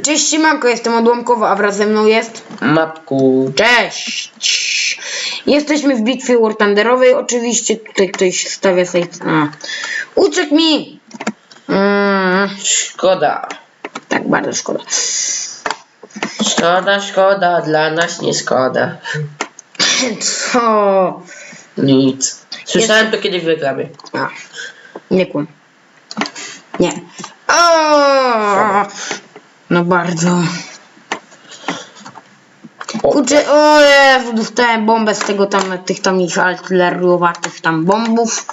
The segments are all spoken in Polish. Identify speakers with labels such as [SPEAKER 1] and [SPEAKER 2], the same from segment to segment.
[SPEAKER 1] Cześć, siemanko, jestem Odłamkowo, a wraz ze mną jest...
[SPEAKER 2] Matku.
[SPEAKER 1] Cześć! Jesteśmy w bitwie War Thunderowej, oczywiście tutaj ktoś stawia sobie... A. Uciekł mi! Mm,
[SPEAKER 2] Szkoda.
[SPEAKER 1] tak, bardzo szkoda.
[SPEAKER 2] Szkoda, szkoda, dla nas nie szkoda.
[SPEAKER 1] Co?
[SPEAKER 2] Nic. Słyszałem to kiedyś w reklamie.
[SPEAKER 1] A, nie kłam. Nie. O! No bardzo. Kurczę, o Jezu, dostałem bombę z tego tam, tych tam ich artyleriowatych tam bombów.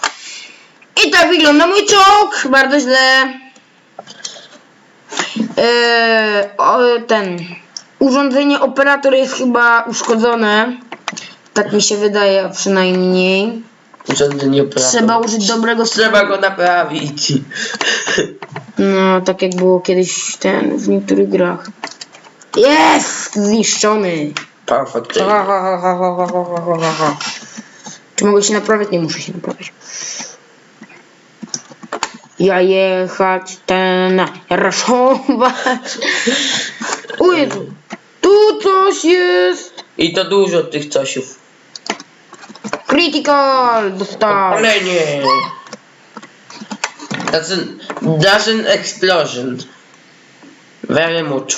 [SPEAKER 1] I tak wygląda mój czołg, bardzo źle. Eee, o, ten urządzenie operator jest chyba uszkodzone. Tak mi się wydaje, przynajmniej.
[SPEAKER 2] urządzenie operatora.
[SPEAKER 1] Trzeba użyć dobrego
[SPEAKER 2] Trzeba go naprawić.
[SPEAKER 1] No, tak jak było kiedyś ten w niektórych grach. Jest! Zniszczony!
[SPEAKER 2] Perfect.
[SPEAKER 1] Czy mogę się naprawiać? Nie muszę się naprawiać. Ja jechać ten raszować. O Jezu. Tu coś jest.
[SPEAKER 2] I to dużo tych cosiów.
[SPEAKER 1] Critical dostał.
[SPEAKER 2] Ale nie. Doesn't, doesn't explosion. Very much.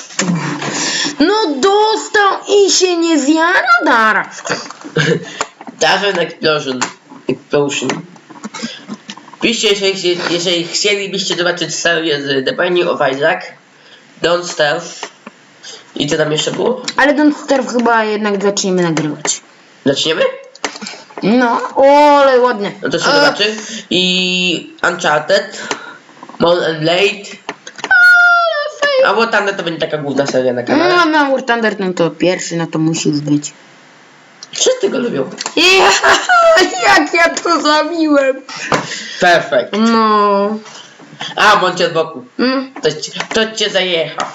[SPEAKER 1] No dostał i się nie zjada naraz.
[SPEAKER 2] Doesn't explosion. Explosion. Piszcie, jeżeli, jeżeli chcielibyście zobaczyć serię z The Binding of Isaac, Don't Starve i co tam jeszcze było?
[SPEAKER 1] Ale Don't Starve chyba jednak zaczniemy nagrywać.
[SPEAKER 2] Zaczniemy?
[SPEAKER 1] No, o, ale ładnie.
[SPEAKER 2] No to się
[SPEAKER 1] A,
[SPEAKER 2] zobaczy. I Uncharted, Mount and Blade. A War Thunder to będzie taka główna seria na kanale.
[SPEAKER 1] No, na War Thunder, no to pierwszy, no to musi już być.
[SPEAKER 2] Wszyscy go lubią.
[SPEAKER 1] Ja, jak ja to zabiłem.
[SPEAKER 2] Perfekt.
[SPEAKER 1] No.
[SPEAKER 2] A, bądź od boku.
[SPEAKER 1] Mm,
[SPEAKER 2] To, ci- to cię zajecha.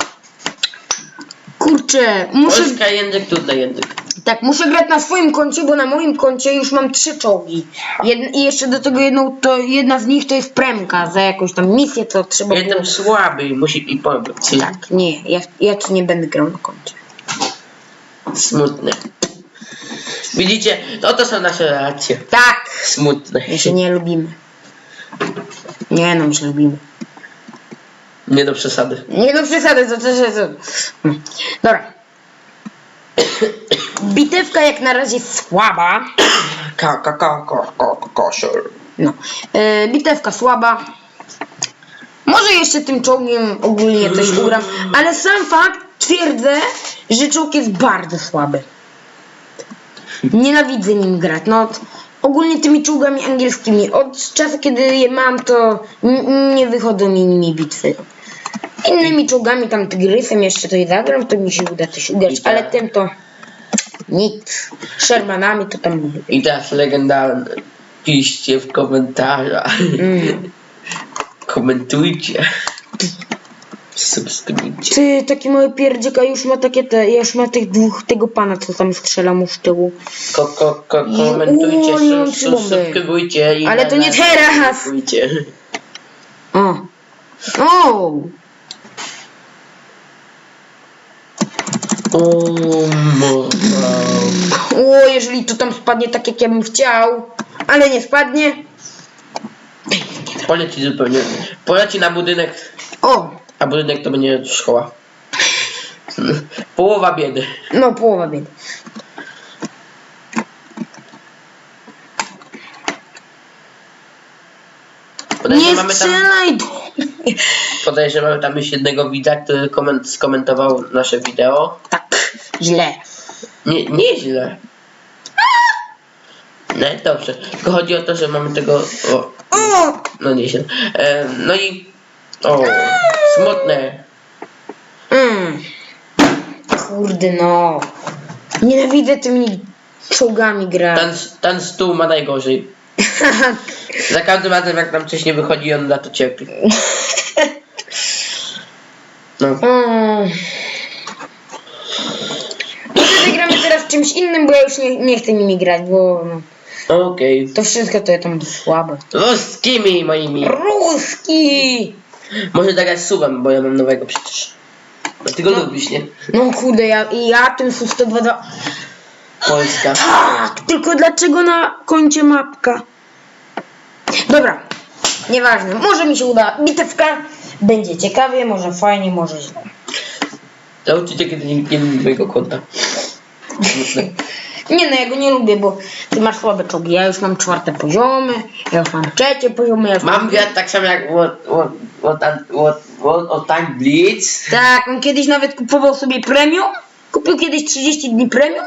[SPEAKER 1] kurczę, muszę,
[SPEAKER 2] Polska język, tutaj język.
[SPEAKER 1] Tak, muszę grać na swoim koncie, bo na moim koncie już mam trzy czołgi. Jed, I jeszcze do tego jedną, to jedna z nich to jest premka za jakąś tam misję, co trzeba.
[SPEAKER 2] Jestem słaby, musi mi pomóc.
[SPEAKER 1] Tak, nie, ja, ja tu nie będę grał na koncie.
[SPEAKER 2] Smutne. Widzicie, no to są nasze relacje.
[SPEAKER 1] Tak,
[SPEAKER 2] Smutne.
[SPEAKER 1] my się nie lubimy. Nie no, my się lubimy.
[SPEAKER 2] Nie do przesady.
[SPEAKER 1] Nie do przesady, to też jest... Dobra. Bitewka jak na razie słaba.
[SPEAKER 2] Ka, ka, ka, ka, ka, ka.
[SPEAKER 1] No. E, bitewka słaba. Może jeszcze tym czołgiem ogólnie coś ugram, ale sam fakt twierdzę, że czołg jest bardzo słaby. Nienawidzę nim grać. No, ogólnie tymi czołgami angielskimi. Od czasu, kiedy je mam, to nie wychodzą mi nimi bitwy. Innymi czołgami, tam tygrysem jeszcze coś zagram, to mi się uda coś ugrać,
[SPEAKER 2] tak.
[SPEAKER 1] ale tym to nic. Shermanami to tam.
[SPEAKER 2] I teraz legendarne. Piszcie w komentarzach.
[SPEAKER 1] Mm.
[SPEAKER 2] Komentujcie. Subskrybujcie.
[SPEAKER 1] Ty, taki mały pierdziek, a już ma takie te, już ma tych dwóch, tego pana, co tam strzela mu w tyłu.
[SPEAKER 2] Ko, ko, ko, komentujcie,
[SPEAKER 1] o, nie mam
[SPEAKER 2] su,
[SPEAKER 1] trzy
[SPEAKER 2] su,
[SPEAKER 1] bomby.
[SPEAKER 2] subskrybujcie. I
[SPEAKER 1] Ale to nie teraz.
[SPEAKER 2] subskrybujcie.
[SPEAKER 1] O! O!
[SPEAKER 2] O,
[SPEAKER 1] jeżeli to tam spadnie tak, jak ja bym chciał, ale nie spadnie.
[SPEAKER 2] Poleci zupełnie. Poleci na budynek,
[SPEAKER 1] O!
[SPEAKER 2] a budynek to będzie szkoła. Połowa biedy.
[SPEAKER 1] No, połowa biedy. Nie
[SPEAKER 2] Podejrzewam, mamy tam,
[SPEAKER 1] strzelaj! do
[SPEAKER 2] tam już jednego widza, który koment, skomentował nasze wideo.
[SPEAKER 1] Tak, źle.
[SPEAKER 2] Nie, nieźle. No i dobrze. Tylko chodzi o to, że mamy tego. O, no nieźle. E, no i. O, smutne.
[SPEAKER 1] Mm. Kurde no. Nienawidzę tymi czołgami grać.
[SPEAKER 2] Ten, ten stół ma najgorzej. Za każdym razem, jak nam coś nie wychodzi, on na to cierpi. No.
[SPEAKER 1] Mm. Może czymś innym, bo ja już nie, nie chcę nimi grać, bo no,
[SPEAKER 2] Okej.
[SPEAKER 1] to wszystko to tam słabe.
[SPEAKER 2] Ruskimi moimi.
[SPEAKER 1] Ruski!
[SPEAKER 2] Może zagrać suwem, bo ja mam nowego przecież. Bo ty go lubisz, nie?
[SPEAKER 1] No kurde, ja, ja tym Su-122...
[SPEAKER 2] Polska.
[SPEAKER 1] Tak, tylko dlaczego na koncie mapka? Dobra, nieważne, może mi się uda. Bitewka będzie ciekawie, może fajnie, może źle.
[SPEAKER 2] Nauczycie, kiedy nie lubi mojego konta.
[SPEAKER 1] Nie no, ja go nie lubię, bo ty masz słabe czołgi. Ja już mam czwarte poziomy, ja już mam trzecie poziomy, ja już
[SPEAKER 2] Mam wiatr tak samo jak Tank Blitz.
[SPEAKER 1] Tak, on kiedyś nawet kupował sobie premium. Kupił kiedyś 30 dni premium.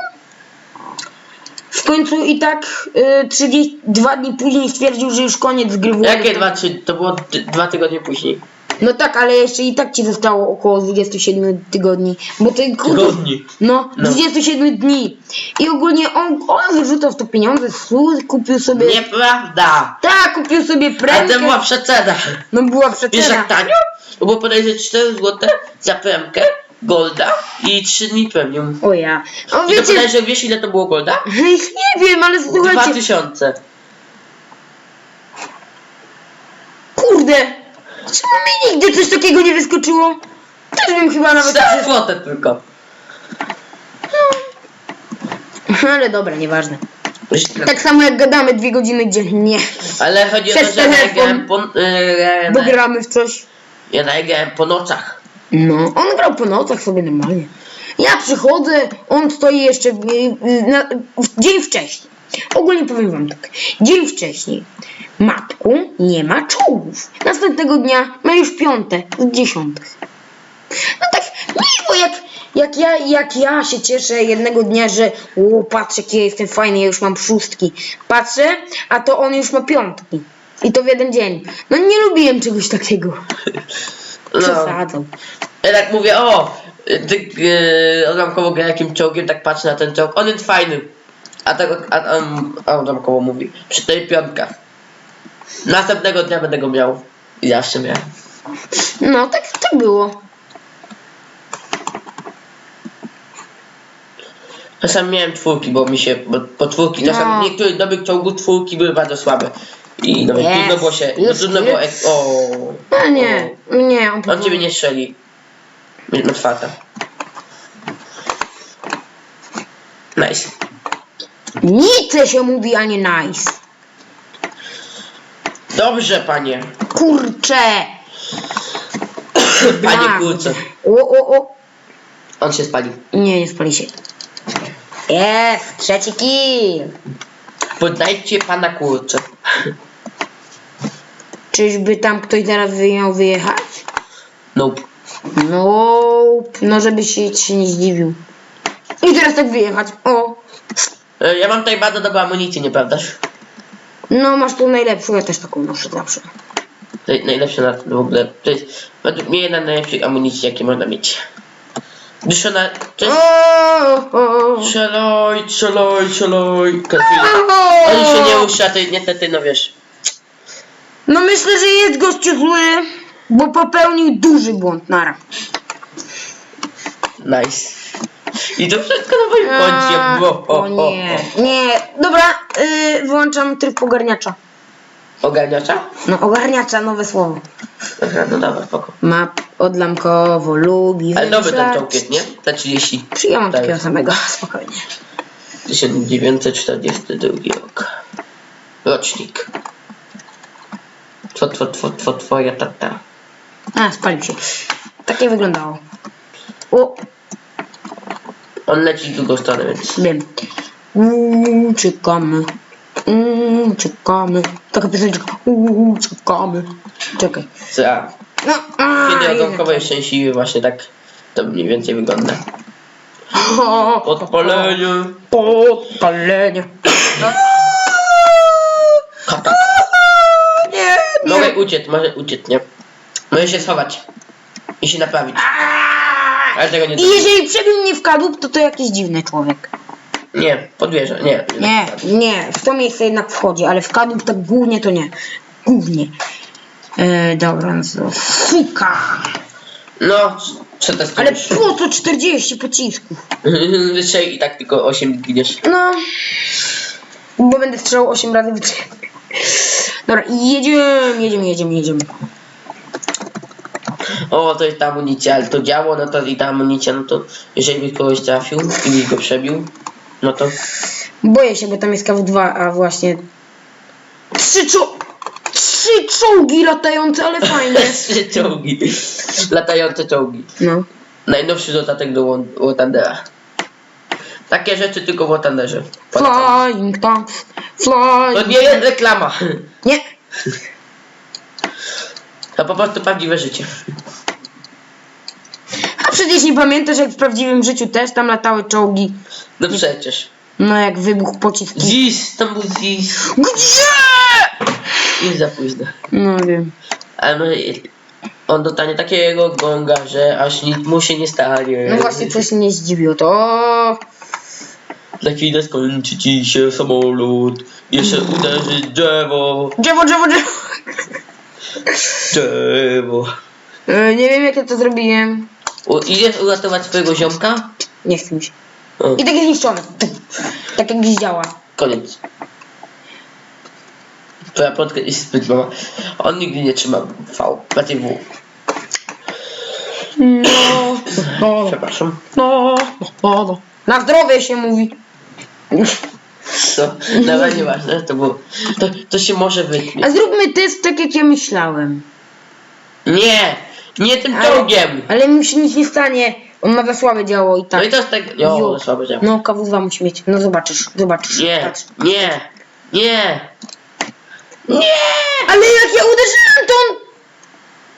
[SPEAKER 1] W końcu i tak y, 32 dni później stwierdził, że już koniec gry.
[SPEAKER 2] Jakie dwa, trzy, to było dwa tygodnie później.
[SPEAKER 1] No tak, ale jeszcze i tak ci zostało około 27 tygodni. Bo ty kurde.
[SPEAKER 2] Tygodni.
[SPEAKER 1] No,
[SPEAKER 2] No.
[SPEAKER 1] 27 dni. I ogólnie on, on wyrzucał w to pieniądze, słuch, kupił sobie.
[SPEAKER 2] Nieprawda!
[SPEAKER 1] Tak, kupił sobie
[SPEAKER 2] A
[SPEAKER 1] premkę.
[SPEAKER 2] to była przecena.
[SPEAKER 1] No była
[SPEAKER 2] Wiesz
[SPEAKER 1] przecena.
[SPEAKER 2] jak tanio? To było podejrzeć 4 zł za premkę, golda i 3 dni premium.
[SPEAKER 1] O ja. O
[SPEAKER 2] I to
[SPEAKER 1] wiecie,
[SPEAKER 2] podejrzeć, wiesz ile to było golda?
[SPEAKER 1] nie wiem, ale słuchajcie.
[SPEAKER 2] 2000.
[SPEAKER 1] Kurde! Czemu mi nigdy coś takiego nie wyskoczyło? Też bym chyba nawet...
[SPEAKER 2] Za kwotę tylko.
[SPEAKER 1] Ale dobra, nieważne. Tak samo jak gadamy dwie godziny dziennie,
[SPEAKER 2] Ale chodzi o to,
[SPEAKER 1] Przez
[SPEAKER 2] że ja
[SPEAKER 1] telefon.
[SPEAKER 2] grałem po, yy,
[SPEAKER 1] bo gramy w coś.
[SPEAKER 2] ja grałem po nocach.
[SPEAKER 1] No, on grał po nocach sobie normalnie. Ja przychodzę, on stoi jeszcze na, w dzień wcześniej. Ogólnie powiem wam tak. Dzień wcześniej matku nie ma czołgów. Następnego dnia ma już piąte z dziesiątych. No tak miło, jak, jak, ja, jak ja się cieszę jednego dnia, że o, patrzę, jaki ja jestem fajny, ja już mam szóstki. Patrzę, a to on już ma piątki. I to w jeden dzień. No nie lubiłem czegoś takiego.
[SPEAKER 2] No.
[SPEAKER 1] Przesadzał.
[SPEAKER 2] Ja tak mówię, o, ty yy, odłamkowo gra jakim czołgiem, tak patrzę na ten czołg, on jest fajny. A tak, a, um, a odłamkowo mówi, przy tej piątka. Następnego dnia będę go miał. I zawsze miałem.
[SPEAKER 1] No, tak, tak było.
[SPEAKER 2] Czasem miałem czwórki, bo mi się, bo po czwórki, czasem
[SPEAKER 1] No.
[SPEAKER 2] niektórych dobrych czołgów czwórki były bardzo słabe. I no,
[SPEAKER 1] Yes.
[SPEAKER 2] trudno było się, no, trudno było, ek- o,
[SPEAKER 1] A nie, nie, on,
[SPEAKER 2] on ciebie nie strzeli. Na czwarta. Nice.
[SPEAKER 1] Nice się mówi, a nie nice.
[SPEAKER 2] Dobrze, panie.
[SPEAKER 1] Kurcze.
[SPEAKER 2] Panie kurczę.
[SPEAKER 1] O, o, o.
[SPEAKER 2] On się spalił.
[SPEAKER 1] Nie, nie spali się. Jest, trzeci kill.
[SPEAKER 2] Poddajcie pana kurczę.
[SPEAKER 1] Czyżby tam ktoś zaraz miał wyjechać?
[SPEAKER 2] Nope.
[SPEAKER 1] No, no żeby się, się nie zdziwił. I teraz tak wyjechać. O,
[SPEAKER 2] Ja mam tutaj bardzo dobrą amunicję, nieprawdaż?
[SPEAKER 1] no masz tu najlepszą, ja też taką noszę zawsze.
[SPEAKER 2] Naj- Najlepsza na w ogóle. To jest według mnie jedna z najlepszych amunicji, jakie można mieć. Gdyż ona... To jest... Strzelaj, strzelaj, strzelaj. Oni się nie rusza, ty niestety, no wiesz.
[SPEAKER 1] No myślę, że jest gościu zły, bo popełnił duży błąd, nara.
[SPEAKER 2] Nice. I to wszystko na moim koncie, bo...
[SPEAKER 1] o nie, nie. Dobra, yy, wyłączam tryb ogarniacza.
[SPEAKER 2] Ogarniacza?
[SPEAKER 1] No ogarniacza, nowe słowo.
[SPEAKER 2] Aha, no dobra, spoko.
[SPEAKER 1] Map odlamkowo lubi
[SPEAKER 2] Ale dobry ten
[SPEAKER 1] wymyślać.
[SPEAKER 2] nie? Za 30.
[SPEAKER 1] Ja mam
[SPEAKER 2] Tak.
[SPEAKER 1] takiego samego, spokojnie.
[SPEAKER 2] 1942 rok. Rocznik. Two, two, two, two, twoja tata.
[SPEAKER 1] A, spalił się. Tak nie wyglądało. O,
[SPEAKER 2] On leci w drugą stronę, więc...
[SPEAKER 1] wiem. Uuu, czekamy. Uuu, czekamy. Taka piosenka. Uuu, czekamy. Czekaj.
[SPEAKER 2] Za.
[SPEAKER 1] No, a,
[SPEAKER 2] Kiedy szczęśliwy, właśnie tak to mniej więcej wygląda. Podpalenie.
[SPEAKER 1] Podpalenie.
[SPEAKER 2] Kata.
[SPEAKER 1] Nie,
[SPEAKER 2] Mogę
[SPEAKER 1] nie.
[SPEAKER 2] uciec, może uciec, nie? Może się schować. I się naprawić. Ale tego nie
[SPEAKER 1] I
[SPEAKER 2] zrobię.
[SPEAKER 1] jeżeli przebił mnie w kadłub, to to jakiś dziwny człowiek.
[SPEAKER 2] Nie, podwierzę, nie.
[SPEAKER 1] Nie, nie, w to miejsce jednak wchodzi, ale w kadłub tak głównie to nie. Głównie. E, dobra, no to fuka.
[SPEAKER 2] No,
[SPEAKER 1] Ale po co 40 pocisków?
[SPEAKER 2] Wystrzej i tak tylko 8 giniesz.
[SPEAKER 1] No, bo będę strzelał 8 razy w 3. Dobra, jedziemy, jedziemy, jedziemy, jedziemy.
[SPEAKER 2] O, to jest ta amunicja, ale to działo, no to i ta amunicja, no to jeżeli byś kogoś trafił i byś go przebił, no to
[SPEAKER 1] Boję się, bo tam jest KW2, a właśnie... Trzy czo... Trzy czołgi latające, ale fajnie.
[SPEAKER 2] trzy czołgi. Latające czołgi.
[SPEAKER 1] No.
[SPEAKER 2] Najnowszy dodatek do War Thundera. Takie rzeczy tylko w War Thunderze.
[SPEAKER 1] Flying tanks,
[SPEAKER 2] To
[SPEAKER 1] flying...
[SPEAKER 2] nie jest reklama.
[SPEAKER 1] Nie.
[SPEAKER 2] To po prostu prawdziwe życie.
[SPEAKER 1] A przecież nie pamiętasz, jak w prawdziwym życiu też tam latały czołgi.
[SPEAKER 2] No przecież.
[SPEAKER 1] No jak wybuchł pocisk. i-
[SPEAKER 2] Zis, tam był Zis.
[SPEAKER 1] Gdzie?
[SPEAKER 2] Już za późno.
[SPEAKER 1] No wiem.
[SPEAKER 2] Ale no, on dostanie takiego gonga, że aż nic mu się nie stanie.
[SPEAKER 1] No właśnie coś mnie zdziwiło, to...
[SPEAKER 2] Za chwilę skończy ci się samolot. Jeszcze uderzy drzewo.
[SPEAKER 1] Drzewo, drzewo, drzewo.
[SPEAKER 2] Drzewo.
[SPEAKER 1] E, Nie wiem jak ja to zrobiłem.
[SPEAKER 2] U, idziesz uratować swojego ziomka?
[SPEAKER 1] Nie chcę mi się.
[SPEAKER 2] O,
[SPEAKER 1] I tak jest zniszczone. Tak jak działa.
[SPEAKER 2] koniec. Twoja plotka jest zbyt mała. On nigdy nie trzyma V. Znaczy W.
[SPEAKER 1] No, no,
[SPEAKER 2] Przepraszam.
[SPEAKER 1] no, no, no. Na zdrowie się mówi.
[SPEAKER 2] To nawet nieważne. To było. To, to się może wytnie.
[SPEAKER 1] A zróbmy test tak jak ja myślałem.
[SPEAKER 2] Nie! Nie tym
[SPEAKER 1] Ale-
[SPEAKER 2] czołgiem!
[SPEAKER 1] Ale mu się nic nie stanie. On ma za słabe działo i
[SPEAKER 2] No
[SPEAKER 1] tak.
[SPEAKER 2] i to jest tak. Jo, słabe działa.
[SPEAKER 1] No, KW2 musi mieć. No zobaczysz, zobaczysz.
[SPEAKER 2] Nie,
[SPEAKER 1] Patrz.
[SPEAKER 2] nie, nie.
[SPEAKER 1] Nie! Ale jak ja uderzyłem, to on...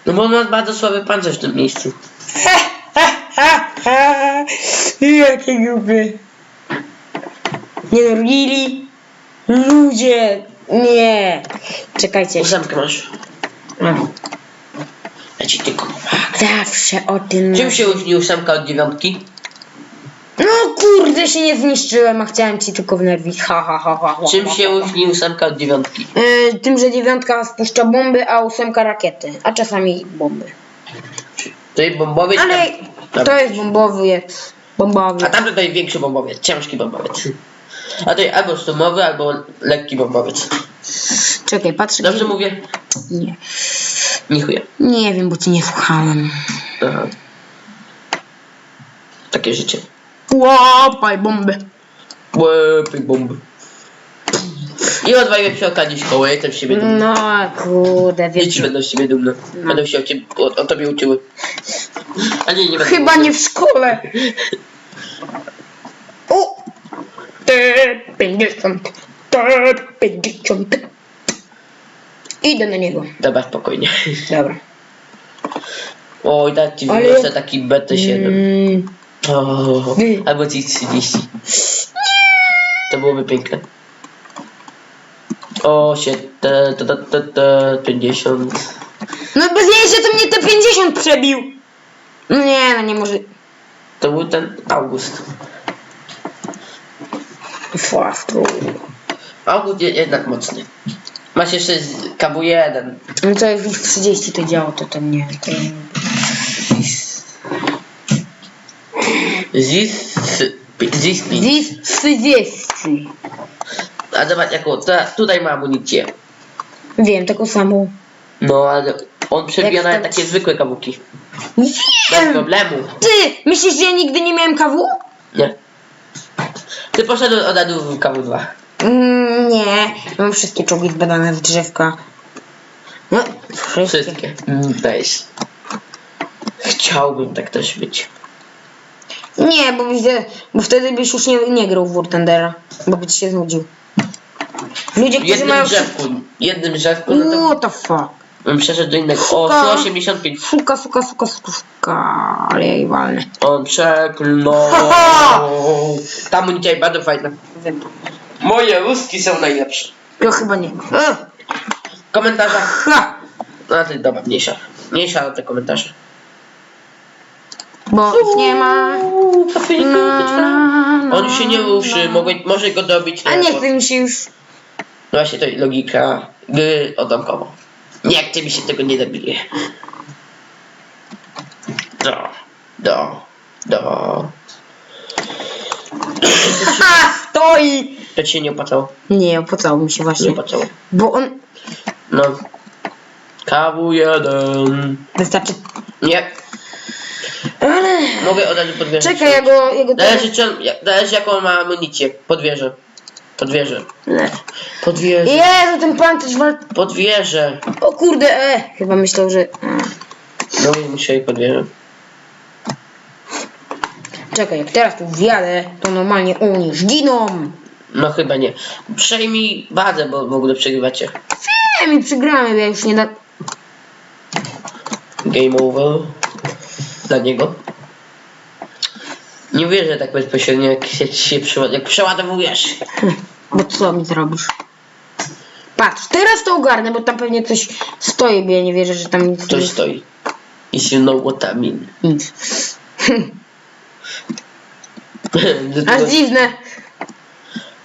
[SPEAKER 2] No bo on ma bardzo słaby pancerz w tym miejscu.
[SPEAKER 1] Jakie głupie. Nie no, really? Ludzie, nie. Czekajcie.
[SPEAKER 2] Ósemkę masz. Ja ci tylko.
[SPEAKER 1] Zawsze o tym...
[SPEAKER 2] Czym się różni ósemka od dziewiątki?
[SPEAKER 1] No kurde, się nie zniszczyłem, a chciałem ci tylko wnerwić. Ha, ha, ha, ha, ha.
[SPEAKER 2] Czym się różni ósemka od dziewiątki?
[SPEAKER 1] E, tym, że dziewiątka spuszcza bomby, a ósemka rakiety. A czasami bomby.
[SPEAKER 2] To jest bombowiec.
[SPEAKER 1] Ale
[SPEAKER 2] tam-
[SPEAKER 1] to jest bombowiec. Bombowiec.
[SPEAKER 2] A tam tutaj większy bombowiec, ciężki bombowiec. A to jest albo szturmowy, albo lekki bombowiec.
[SPEAKER 1] Czekaj, patrzę.
[SPEAKER 2] Dobrze
[SPEAKER 1] gdzie-
[SPEAKER 2] mówię?
[SPEAKER 1] Nie.
[SPEAKER 2] Nie chuja.
[SPEAKER 1] Nie wiem, bo cię nie słuchałem.
[SPEAKER 2] Aha. Takie życie.
[SPEAKER 1] Łapaj bomby.
[SPEAKER 2] Łepy bomby. I odwaliłem przy okazji szkoły, jestem z siebie dumny.
[SPEAKER 1] No kurde,
[SPEAKER 2] Dzieci
[SPEAKER 1] wiecie.
[SPEAKER 2] będą z siebie dumne. Będą się o, ciebie, o, o tobie uczyły. A nie, nie będą.
[SPEAKER 1] Chyba nie w szkole. O! Te 50. Te 50. Idę na niego.
[SPEAKER 2] Dobra, spokojnie.
[SPEAKER 1] Dobra.
[SPEAKER 2] Oj, dać ci
[SPEAKER 1] Ale-
[SPEAKER 2] wyniosę taki BT7.
[SPEAKER 1] Mm,
[SPEAKER 2] O,
[SPEAKER 1] Ty.
[SPEAKER 2] albo ci 30. To byłoby piękne. O, się, te, te, te, te, te, 50.
[SPEAKER 1] No bez jęcia to mnie te 50 przebił. No nie, no nie może.
[SPEAKER 2] To był ten August.
[SPEAKER 1] Fastru.
[SPEAKER 2] August jest jednak mocny. Masz jeszcze z KW1.
[SPEAKER 1] No to jak w 30 to działo, to tam nie. To...
[SPEAKER 2] Zis, Zis,
[SPEAKER 1] Zis 30.
[SPEAKER 2] A zobacz jaką, ta, tutaj ma amunicję.
[SPEAKER 1] Wiem, taką samą.
[SPEAKER 2] No, ale on przebija
[SPEAKER 1] Jak
[SPEAKER 2] nawet
[SPEAKER 1] tam-
[SPEAKER 2] takie zwykłe kawuki. Bez
[SPEAKER 1] Wiem!
[SPEAKER 2] problemu.
[SPEAKER 1] Ty! Myślisz, że ja nigdy nie miałem kawu?
[SPEAKER 2] Nie. Ty poszedłeś od razu w KW2.
[SPEAKER 1] Mm, nie. Mam wszystkie czołgi zbadane w drzewka. No, wszystkie.
[SPEAKER 2] Wszystkie. Mm, Weź. Chciałbym tak też być.
[SPEAKER 1] Nie, bo widzę, bo wtedy byś już nie, nie grał w War Thundera, bo by ci się znudził. Ludzie,
[SPEAKER 2] W
[SPEAKER 1] którzy
[SPEAKER 2] jednym
[SPEAKER 1] mają...
[SPEAKER 2] drzewku. Jednym drzewku, no to
[SPEAKER 1] What the fuck?
[SPEAKER 2] bym przeszedł do innego. O,
[SPEAKER 1] Szuka.
[SPEAKER 2] 185.
[SPEAKER 1] Suka, suka, suka, suka, suka, ale ja jej walnę.
[SPEAKER 2] On przeklnął.
[SPEAKER 1] Haha!
[SPEAKER 2] Ta amunicja jest bardzo fajna. Moje ruski są najlepsze.
[SPEAKER 1] Ja chyba nie. E,
[SPEAKER 2] W komentarzach.
[SPEAKER 1] ha!
[SPEAKER 2] No ty dobra, mniejsza. Mniejsza te komentarze.
[SPEAKER 1] Bo ich nie ma. Na, na, na,
[SPEAKER 2] On się nie ruszy, mogę, może go dobić.
[SPEAKER 1] A
[SPEAKER 2] na
[SPEAKER 1] nie
[SPEAKER 2] pod-
[SPEAKER 1] chce mi się już.
[SPEAKER 2] No Właśnie to logika gry odamkowo. Nie chce mi się tego nie zabije. Do, do, do.
[SPEAKER 1] Ha! Stoi!
[SPEAKER 2] To ci się nie opłacało.
[SPEAKER 1] Nie, opłacało mi się
[SPEAKER 2] Nie
[SPEAKER 1] właśnie.
[SPEAKER 2] opłacało.
[SPEAKER 1] Bo on.
[SPEAKER 2] No. KW1.
[SPEAKER 1] Wystarczy.
[SPEAKER 2] Nie,
[SPEAKER 1] Ale.
[SPEAKER 2] mogę od razu podwierzyć.
[SPEAKER 1] Czekaj, ja go.
[SPEAKER 2] Czy zależy jaką ma amunicję. Podwierzę. Podwierzę.
[SPEAKER 1] Nie.
[SPEAKER 2] Podwierzę.
[SPEAKER 1] Jezu, ten pan też wal...
[SPEAKER 2] Podwierzę.
[SPEAKER 1] O kurde, e. Chyba myślał, że.
[SPEAKER 2] No i musieli podwierzę.
[SPEAKER 1] Czekaj, jak teraz tu wjadę, to normalnie oni już giną.
[SPEAKER 2] No chyba nie. Przejmij bazę, bo w ogóle przegrywacie.
[SPEAKER 1] Wiem i przegramy, ja już nie da.
[SPEAKER 2] Game over. Dla niego. Nie wierzę tak bezpośrednio, jak się, się przeład- jak przeładowujesz.
[SPEAKER 1] Bo co mi zrobisz? Patrz, teraz to ogarnę, bo tam pewnie coś stoi, bo ja nie wierzę, że tam nic
[SPEAKER 2] Coś stoi. If you know what I mean.
[SPEAKER 1] Nic. Aż dziwne.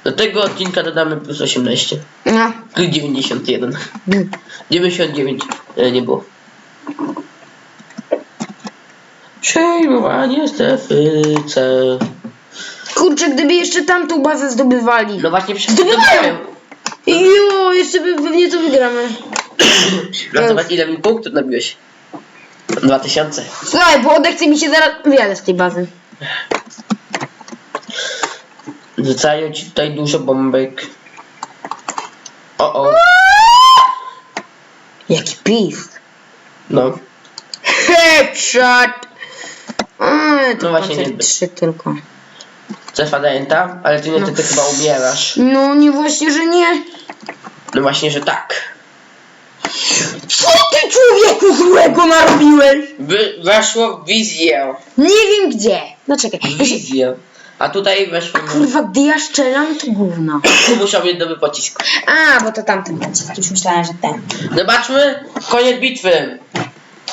[SPEAKER 2] Do tego odcinka dodamy plus 18.
[SPEAKER 1] No.
[SPEAKER 2] Plus 91. 99 e, nie było. Przejmowanie strefy C.
[SPEAKER 1] Kurczę, gdyby jeszcze tamtą bazę zdobywali.
[SPEAKER 2] No właśnie
[SPEAKER 1] Zdobywają!
[SPEAKER 2] przeczytałem.
[SPEAKER 1] Jo, jeszcze by pewnie to wygramy.
[SPEAKER 2] No zobacz ile mi punktów nabiłeś. 2000.
[SPEAKER 1] Słuchaj, bo odechce mi się zaraz wyjadę z tej bazy.
[SPEAKER 2] Rzucają ci tutaj dużo bombek. O o.
[SPEAKER 1] Jaki pis.
[SPEAKER 2] No.
[SPEAKER 1] Headshot! To
[SPEAKER 2] No właśnie nie-
[SPEAKER 1] trzy tylko.
[SPEAKER 2] Strefa denta, ale ty nie ty, ty chyba umierasz.
[SPEAKER 1] No nie właśnie, że nie.
[SPEAKER 2] No właśnie, że tak.
[SPEAKER 1] Co ty człowieku złego narobiłeś?
[SPEAKER 2] Wy, weszło w wizję.
[SPEAKER 1] Nie wiem gdzie. No czekaj.
[SPEAKER 2] Wizję. A tutaj weszło.
[SPEAKER 1] Kurwa, gdy ja szczelam, to gówno.
[SPEAKER 2] Musiał mieć nowy pocisk.
[SPEAKER 1] A, bo to tamten pocisk. Już myślałem, że ten.
[SPEAKER 2] Zobaczmy koniec bitwy.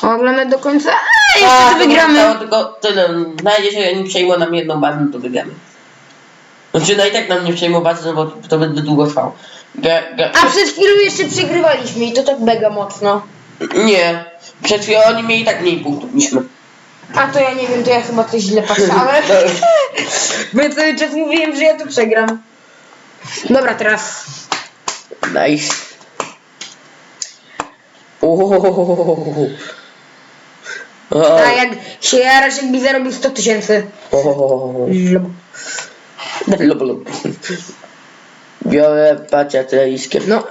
[SPEAKER 1] Oglądać do końca? A, jeszcze
[SPEAKER 2] A,
[SPEAKER 1] to wygramy.
[SPEAKER 2] Zostało tylko tyle. Nawet jeżeli oni przejmą nam jedną bazę, no to wygramy. Znaczy, no i tak nam nie przejmą bazę, no bo to będzie długo trwało. Ga, ga,
[SPEAKER 1] A przed chwilą jeszcze przegrywaliśmy i to tak mega mocno.
[SPEAKER 2] Nie. Przed chwilą oni mieli tak mniej punktów niż my.
[SPEAKER 1] A to ja nie wiem, to ja chyba coś źle patrzałem. Bo ja cały czas mówiłem, że ja to przegram. Dobra, teraz.
[SPEAKER 2] Nice. Ohohohoho. O,
[SPEAKER 1] A jak się jarasz, jakby zarobił 100 tysięcy.
[SPEAKER 2] ohohoho.
[SPEAKER 1] Lub.
[SPEAKER 2] Lub, lub. Biorę pacie artyleryjskie.
[SPEAKER 1] No.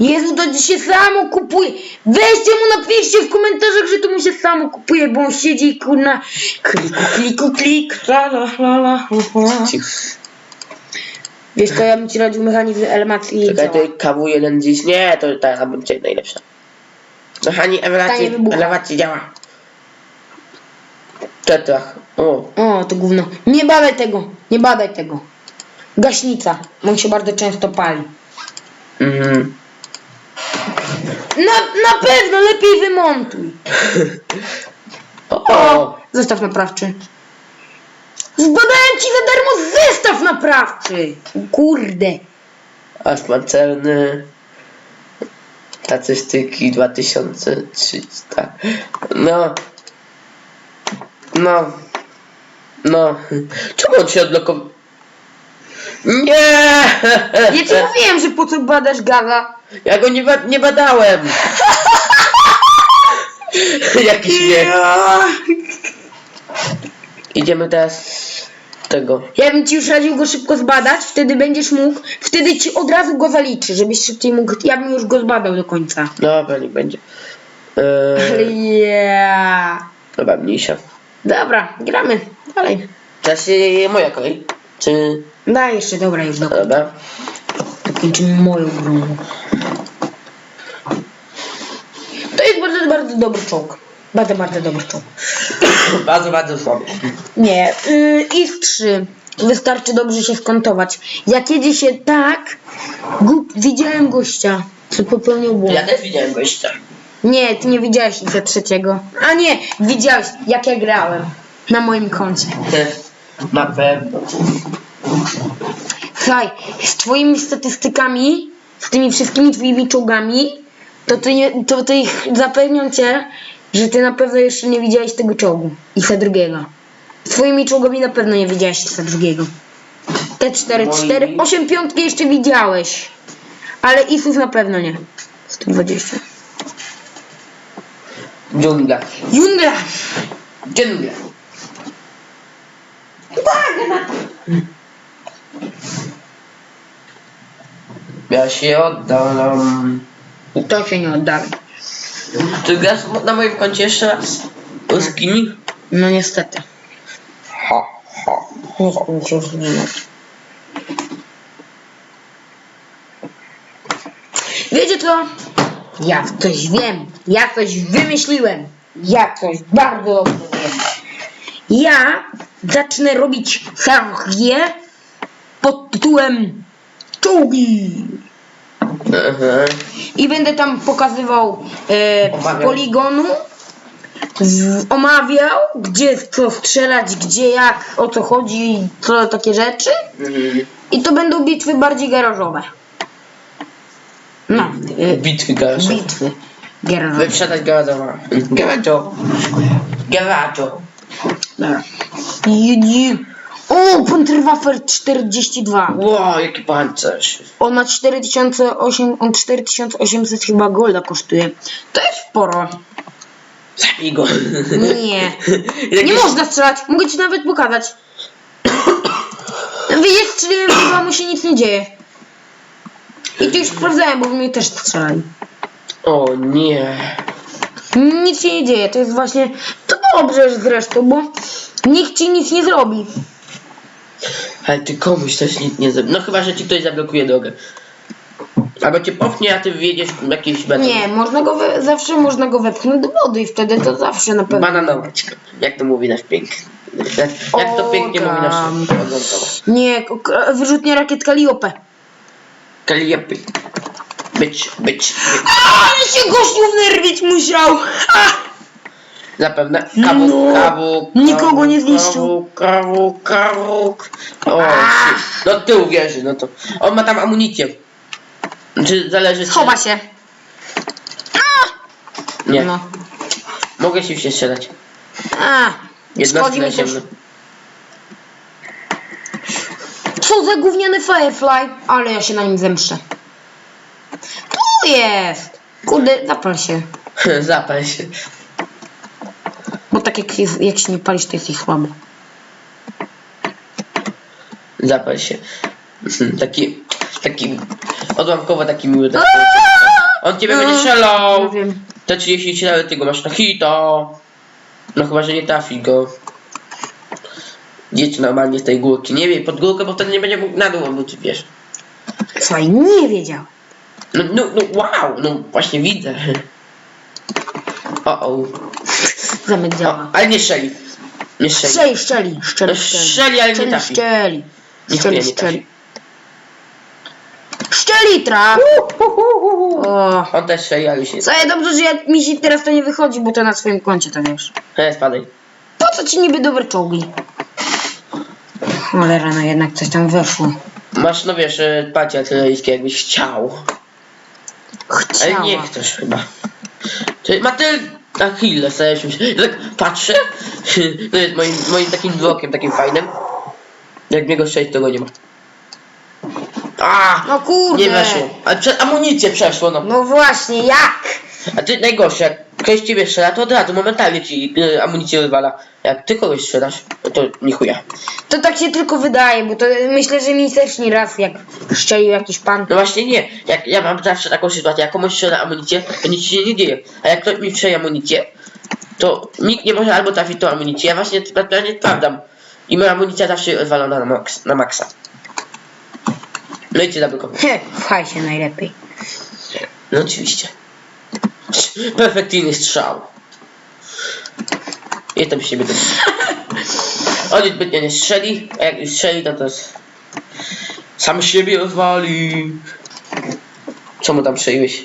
[SPEAKER 1] Jezu, to się samo kupuje. Weźcie mu, napiszcie w komentarzach, że to mu się samo kupuje, bo on siedzi i kurna kliku, kliku, klik, la, la, la, la, la. Wiesz, to ja bym ci radził mechanizm elemencji i
[SPEAKER 2] Czekaj, to KW1 dziś. Nie, to ta będzie najlepsza. Mechanizm elewacji,
[SPEAKER 1] wybucha.
[SPEAKER 2] elewacji działa. Tetrach. O.
[SPEAKER 1] O, to gówno. Nie badaj tego, nie badaj tego. Gaśnica, on się bardzo często pali.
[SPEAKER 2] Mhm.
[SPEAKER 1] Na, na pewno lepiej wymontuj.
[SPEAKER 2] O.
[SPEAKER 1] Zestaw naprawczy. Zbadałem ci za darmo zestaw naprawczy. Kurde.
[SPEAKER 2] Aż pancerny. Statystyki 2300. No. No. No. Czemu on się odblokował? Nie!
[SPEAKER 1] Ja ci mówiłem, że po co badasz gaza.
[SPEAKER 2] Ja go nie, ba nie badałem. Jakiś śmiech. Idziemy teraz tego.
[SPEAKER 1] Ja bym ci już radził go szybko zbadać, wtedy będziesz mógł, wtedy ci od razu go zaliczy, żebyś szybciej mógł, ja bym już go zbadał do końca.
[SPEAKER 2] Dobra, niech będzie.
[SPEAKER 1] Ale
[SPEAKER 2] Eee,
[SPEAKER 1] yeah.
[SPEAKER 2] dobra, mniejsza.
[SPEAKER 1] Dobra, gramy. Dalej.
[SPEAKER 2] Teraz moja kolej. Czy...
[SPEAKER 1] Daj jeszcze, dobra, już do
[SPEAKER 2] Dobra.
[SPEAKER 1] Dokończymy moją grą. To jest bardzo, dobry czołg. Bardzo, bardzo dobry czołg.
[SPEAKER 2] bardzo, bardzo słabo.
[SPEAKER 1] Nie, yy, IS-3. Wystarczy dobrze się skontować. Jak jedzie się tak, widziałem gościa, co popełnił błąd.
[SPEAKER 2] Ja też widziałem gościa.
[SPEAKER 1] Nie, ty nie widziałeś IS trzeciego. A nie, widziałeś, jak ja grałem. Na moim koncie.
[SPEAKER 2] Na pewno.
[SPEAKER 1] Słuchaj, z twoimi statystykami, z tymi wszystkimi twoimi czołgami, to ty, nie, to ty ich zapewniam cię, że ty na pewno jeszcze nie widziałeś tego czołgu. Isa drugiego. Twoimi czołgami na pewno nie widziałeś Isa drugiego. T4, 4,
[SPEAKER 2] Moimi?
[SPEAKER 1] 8 piątki jeszcze widziałeś. Ale Isus na pewno nie. 120.
[SPEAKER 2] Dżungla.
[SPEAKER 1] Jungla!
[SPEAKER 2] Dżungla. Ja się oddam.
[SPEAKER 1] To się nie oddawi.
[SPEAKER 2] Ty grasz na moim koncie jeszcze raz? O skini?
[SPEAKER 1] No niestety.
[SPEAKER 2] Ha, ha.
[SPEAKER 1] Nie. Wiecie co? Ja coś wiem. Ja coś wymyśliłem. Ja coś bardzo dobrze wiem. Ja zacznę robić serię pod tytułem Czołgi.
[SPEAKER 2] Aha.
[SPEAKER 1] I będę tam pokazywał e, poligonu, omawiał, gdzie co strzelać, gdzie jak, o co chodzi, co takie rzeczy.
[SPEAKER 2] Mhm.
[SPEAKER 1] I to będą bitwy bardziej garażowe. No, e,
[SPEAKER 2] Bitwy garażowe.
[SPEAKER 1] bitwy garażowe.
[SPEAKER 2] Wyprzedać garażowa. Garażo. Garażo.
[SPEAKER 1] Dobra. Jedzi. O, Panterwaffer 42.
[SPEAKER 2] Wow, jaki pancerz.
[SPEAKER 1] On ma 4008, on 4800 chyba golda kosztuje. To jest sporo.
[SPEAKER 2] Zabij go.
[SPEAKER 1] Nie.
[SPEAKER 2] Jakiś-
[SPEAKER 1] Nie można strzelać, mogę ci nawet pokazać. Widzisz, strzeliłem, chyba mu się nic nie dzieje. I to już sprawdzałem, bo mnie też strzelali.
[SPEAKER 2] O nie.
[SPEAKER 1] Nic się nie dzieje, to jest właśnie... To dobrze zresztą, bo nikt ci nic nie zrobi.
[SPEAKER 2] Ale ty komuś też nic nie zrobi. No chyba, że ci ktoś zablokuje drogę. Albo cię popchnie, a ty wjedziesz w jakiś beton.
[SPEAKER 1] Nie, można go we, zawsze można go wepchnąć do wody i wtedy to zawsze na pewno...
[SPEAKER 2] Bananować go. Jak to mówi nasz piękny. Jak, jak to
[SPEAKER 1] O,
[SPEAKER 2] pięknie mówi nasz
[SPEAKER 1] tam. Nie, k- k- wyrzutnia rakiet Kaliopę.
[SPEAKER 2] Kaliopy. Być, być, być.
[SPEAKER 1] Ale się gościu wnerwić musiał! Ah!
[SPEAKER 2] Zapewne. Kawuk,
[SPEAKER 1] No.
[SPEAKER 2] kawuk.
[SPEAKER 1] Nikogo
[SPEAKER 2] kawuk,
[SPEAKER 1] nie zniszczył.
[SPEAKER 2] Kawuk, kawuk, kawuk. O, shit. no ty uwierzy, no to. On ma tam amunicję. Czy zależy.
[SPEAKER 1] Chowa się.
[SPEAKER 2] Nie.
[SPEAKER 1] No.
[SPEAKER 2] Mogę się się strzelać.
[SPEAKER 1] A, szkodzi mi też. Co za gówniany Firefly? Ale ja się na nim zemszczę. Tu jest! Kurde, zapal się.
[SPEAKER 2] Zapal się.
[SPEAKER 1] Bo tak jak, jest- jak się nie palisz, to jesteś słaby.
[SPEAKER 2] Zapal się. Mhm, Taki, taki, odłamkowo taki miły. Taki. On ciebie będzie
[SPEAKER 1] No,
[SPEAKER 2] strzelał.
[SPEAKER 1] nie wiem.
[SPEAKER 2] Te 33 ty go masz na hita. No chyba, że nie trafi go. Jedź normalnie z tej górki. Nie wiem, pod górkę, bo wtedy nie będzie mógł na dół obrócić, wiesz.
[SPEAKER 1] Słuchaj, nie wiedział.
[SPEAKER 2] No, no, no, wow, no właśnie widzę. O, o.
[SPEAKER 1] Zamek
[SPEAKER 2] o
[SPEAKER 1] działa.
[SPEAKER 2] ale nie strzeli. Nie strzeli.
[SPEAKER 1] Szczeli, szczeli, szczeli,
[SPEAKER 2] No, strzeli, ale nie
[SPEAKER 1] szczeli,
[SPEAKER 2] trafi.
[SPEAKER 1] szczeli.
[SPEAKER 2] Nie
[SPEAKER 1] Szczeli,
[SPEAKER 2] chuja nie
[SPEAKER 1] szczeli. Szczeli traf! O.
[SPEAKER 2] On też strzeli, ale już nie.
[SPEAKER 1] Słuchaj, dobrze, że ja, mi się teraz to nie wychodzi, bo to na swoim koncie, to wiesz.
[SPEAKER 2] Nie, spadaj.
[SPEAKER 1] Po co ci niby dobre czołgi? Ale rano jednak coś tam weszło.
[SPEAKER 2] Masz, no wiesz, e, parcie artyleryjskie, jakbyś chciał. Ale
[SPEAKER 1] Chciała.
[SPEAKER 2] nie chcesz chyba. Czy Matyl... Achilles, zdaje mi się. Tak patrzę. To jest moim, moim takim blokiem, takim fajnym. Jak mnie go strzelić, to go nie ma. A,
[SPEAKER 1] No kurde.
[SPEAKER 2] nie weszło. Ale prze, amunicję przeszło, no.
[SPEAKER 1] No właśnie, jak?
[SPEAKER 2] A ty najgorsze, jak ktoś ciebie strzela, to od razu momentalnie ci y, amunicję wywala. Jak ty kogoś strzelasz, no to nie chuja.
[SPEAKER 1] To tak się tylko wydaje, bo to myślę, że mi też nie raz jak szczelił jakiś pan.
[SPEAKER 2] No właśnie nie. Jak ja mam zawsze taką sytuację, jak komuś strzela amunicję, to nic się nie dzieje. A jak ktoś mi strzeli amunicję, to nikt nie może albo trafić tą amunicję. Ja właśnie specjalnie sprawdzam. I moja amunicja zawsze jest odwalona na, max, na maksa. No i cię zablokował.
[SPEAKER 1] He, pchaj się najlepiej.
[SPEAKER 2] No oczywiście. Perfekcyjny strzał. Jestem z siebie dumny. On zbytnio nie strzeli, a jak już strzeli, to to jest... Sam siebie rozwali. Co mu tam strzeliłeś?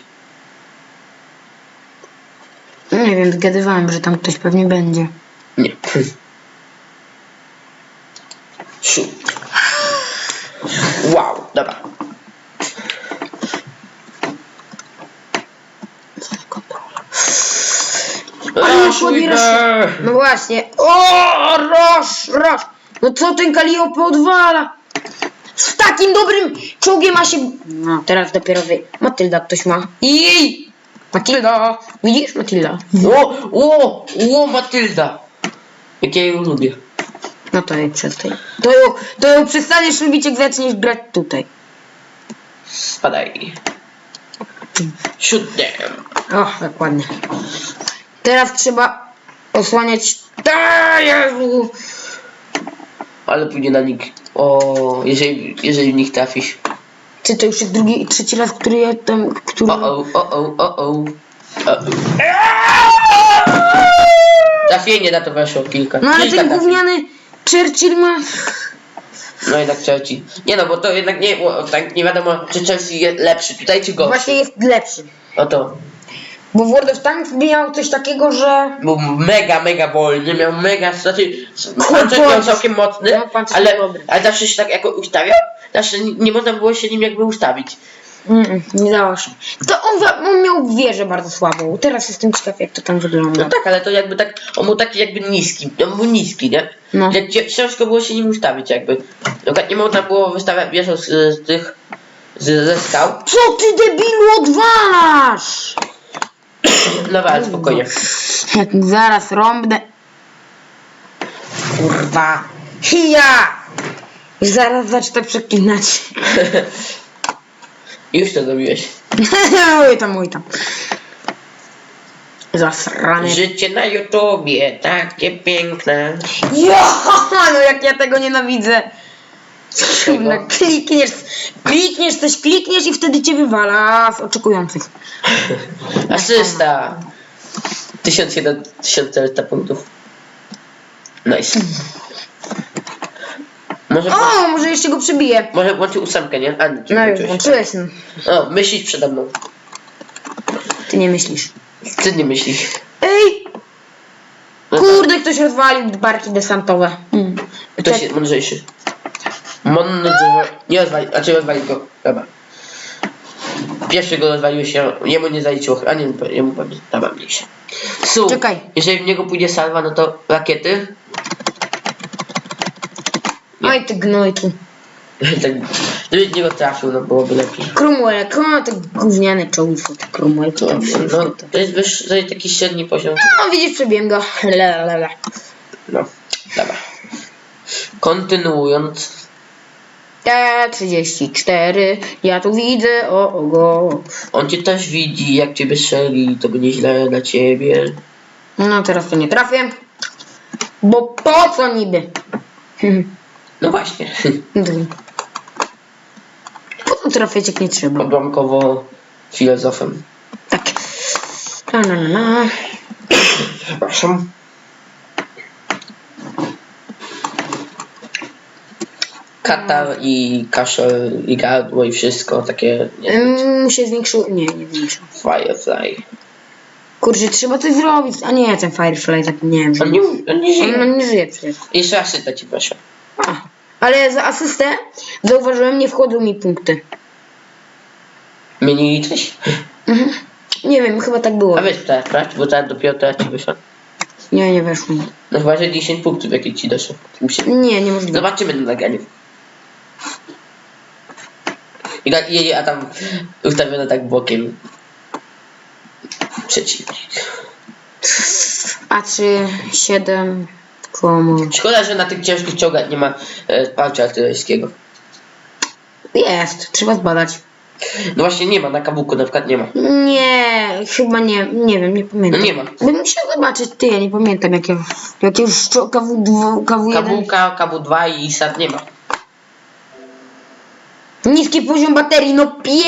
[SPEAKER 1] Nie wiem, zgadywałem, że tam ktoś pewnie będzie.
[SPEAKER 2] Nie. Wow, dobra.
[SPEAKER 1] Ale
[SPEAKER 2] her.
[SPEAKER 1] No właśnie. O, roż, roż. No co ten Kaliopy odwala? Z takim dobrym czołgiem ma się... No, teraz dopiero wy... Matylda ktoś ma. I... Matilda! Widzisz, Matilda?
[SPEAKER 2] Ło, ło, ło, Matylda. Jak ja ją lubię.
[SPEAKER 1] No to jej przestań. To ją, to ją przestaniesz lubić, jak zaczniesz grać tutaj.
[SPEAKER 2] Spadaj. Shoot them.
[SPEAKER 1] O, tak ładnie. Teraz trzeba osłaniać... A, Jezu!
[SPEAKER 2] Ale pójdzie na nich. O, jeżeli, jeżeli w nich trafisz.
[SPEAKER 1] Czy to już jest drugi, trzeci raz, który ja tam, który...
[SPEAKER 2] O, o, o, o, o, o. o. Trafienie na to weszło kilka.
[SPEAKER 1] No ale
[SPEAKER 2] kilka
[SPEAKER 1] ten
[SPEAKER 2] trafień.
[SPEAKER 1] gówniany Churchill ma...
[SPEAKER 2] No jednak Chelsea. Nie no, bo to jednak nie, bo tak nie wiadomo, czy Chelsea jest lepszy tutaj, czy gorszy.
[SPEAKER 1] Właśnie jest lepszy.
[SPEAKER 2] Oto.
[SPEAKER 1] Bo w World of Tanks miał coś takiego, że...
[SPEAKER 2] Był mega, mega wolny, miał mega, znaczy, miał całkiem mocny,
[SPEAKER 1] no, pancerz
[SPEAKER 2] ale,
[SPEAKER 1] był dobry.
[SPEAKER 2] ale zawsze się tak jako ustawiał, zawsze nie, nie można było się nim jakby ustawić.
[SPEAKER 1] Mm, nie dało się. To on, on miał wieżę bardzo słabą. Teraz jestem ciekaw, jak to tam wygląda.
[SPEAKER 2] No tak, ale to jakby tak, on był taki jakby niski, on był niski, nie?
[SPEAKER 1] No.
[SPEAKER 2] Jak ciężko było się nim ustawić jakby. Na przykład nie można było wystawiać wieżą z, z tych, z, ze skał.
[SPEAKER 1] Co ty debilu odwalasz?
[SPEAKER 2] No ale spokojnie.
[SPEAKER 1] Jak zaraz rąbnę. Kurwa. Ja! Już zaraz zacznę przeklinać.
[SPEAKER 2] Już to zrobiłeś.
[SPEAKER 1] oj tam, oj tam. Zasrany.
[SPEAKER 2] Życie na YouTubie, takie piękne.
[SPEAKER 1] Ja! No jak ja tego nienawidzę. Kurna, klikniesz, klikniesz coś, klikniesz i wtedy cię wywala z oczekujących.
[SPEAKER 2] Asysta. 1001, 1400 punktów. Nice. Może,
[SPEAKER 1] O, może jeszcze go przebiję.
[SPEAKER 2] może włączył ósemkę, nie? A, nie,
[SPEAKER 1] No już,
[SPEAKER 2] włączyłeś.
[SPEAKER 1] włączyłeś. no.
[SPEAKER 2] O, myślisz przede mną.
[SPEAKER 1] Ty nie myślisz.
[SPEAKER 2] Ty nie myślisz.
[SPEAKER 1] Ej!
[SPEAKER 2] No
[SPEAKER 1] Kurde, ktoś rozwalił barki desantowe.
[SPEAKER 2] Ktoś jest mądrzejszy. Mądrzejszy. Nie rozwali, znaczy rozwali go. Dobra. Pierwszy go rozwaliłeś, ja- jemu nie zaliczyło, a nie, jemu pewnie, dobra, mniejsze. Su,
[SPEAKER 1] Czekaj.
[SPEAKER 2] jeżeli w niego pójdzie salwa, no to rakiety.
[SPEAKER 1] Oj, ty gnojku.
[SPEAKER 2] tak, gdybyś w niego trafił, no byłoby lepiej.
[SPEAKER 1] Cromwell, o, te gówniane czołgi są te Cromwell.
[SPEAKER 2] To, no, to jest wyższy, to jest taki średni poziom.
[SPEAKER 1] No widzisz, przebiłem go. Le, le, le.
[SPEAKER 2] No, dobra. Kontynuując.
[SPEAKER 1] T34, ja tu widzę, o, o go.
[SPEAKER 2] On cię też widzi, jak cię wystrzeli, to będzie źle dla ciebie.
[SPEAKER 1] No teraz to nie trafię. Bo po co niby?
[SPEAKER 2] No właśnie.
[SPEAKER 1] Po co trafiać jak nie trzeba?
[SPEAKER 2] Odłamkowo filozofem.
[SPEAKER 1] Tak. Na, na, na, na.
[SPEAKER 2] Przepraszam. Katar i kaszel i gardło i wszystko takie nie,
[SPEAKER 1] Ym, Mu się zwiększył. Nie, nie zwiększył.
[SPEAKER 2] Firefly.
[SPEAKER 1] Kurczę, trzeba coś zrobić. A nie, ten Firefly zapomniałem. Że...
[SPEAKER 2] On nie, on nie
[SPEAKER 1] On,
[SPEAKER 2] żyje.
[SPEAKER 1] on nie żyje przecież.
[SPEAKER 2] Jeszcze raz czyta ci proszę.
[SPEAKER 1] A, ale za asystę zauważyłem, nie wchodzą mi punkty.
[SPEAKER 2] Mnie nie liczysz?
[SPEAKER 1] Mhm. Nie wiem, chyba tak było.
[SPEAKER 2] A weź teraz sprawdź, bo teraz dopiero teraz ci wyszło.
[SPEAKER 1] Nie, nie weszło. mi.
[SPEAKER 2] No chyba, że 10 punktów jakie ci doszło. Musi-
[SPEAKER 1] Nie, nie możliwe.
[SPEAKER 2] Zobaczymy na nagraniu. I tak jedzie, a tam ustawione tak bokiem. Przeciwnik.
[SPEAKER 1] A3, 7, komu?
[SPEAKER 2] Szkoda, że na tych ciężkich czołgach nie ma e, wsparcia artyleryjskiego.
[SPEAKER 1] Jest, trzeba zbadać.
[SPEAKER 2] No właśnie nie ma, na kabuku na przykład nie ma.
[SPEAKER 1] Nie, chyba nie, nie wiem, nie pamiętam.
[SPEAKER 2] No nie ma.
[SPEAKER 1] Bym musiał zobaczyć, ty, ja nie pamiętam jakie, jakie już czo- KW2, KW1.
[SPEAKER 2] Kabuka, KW2 i SAT nie ma.
[SPEAKER 1] Niski poziom baterii, no pie...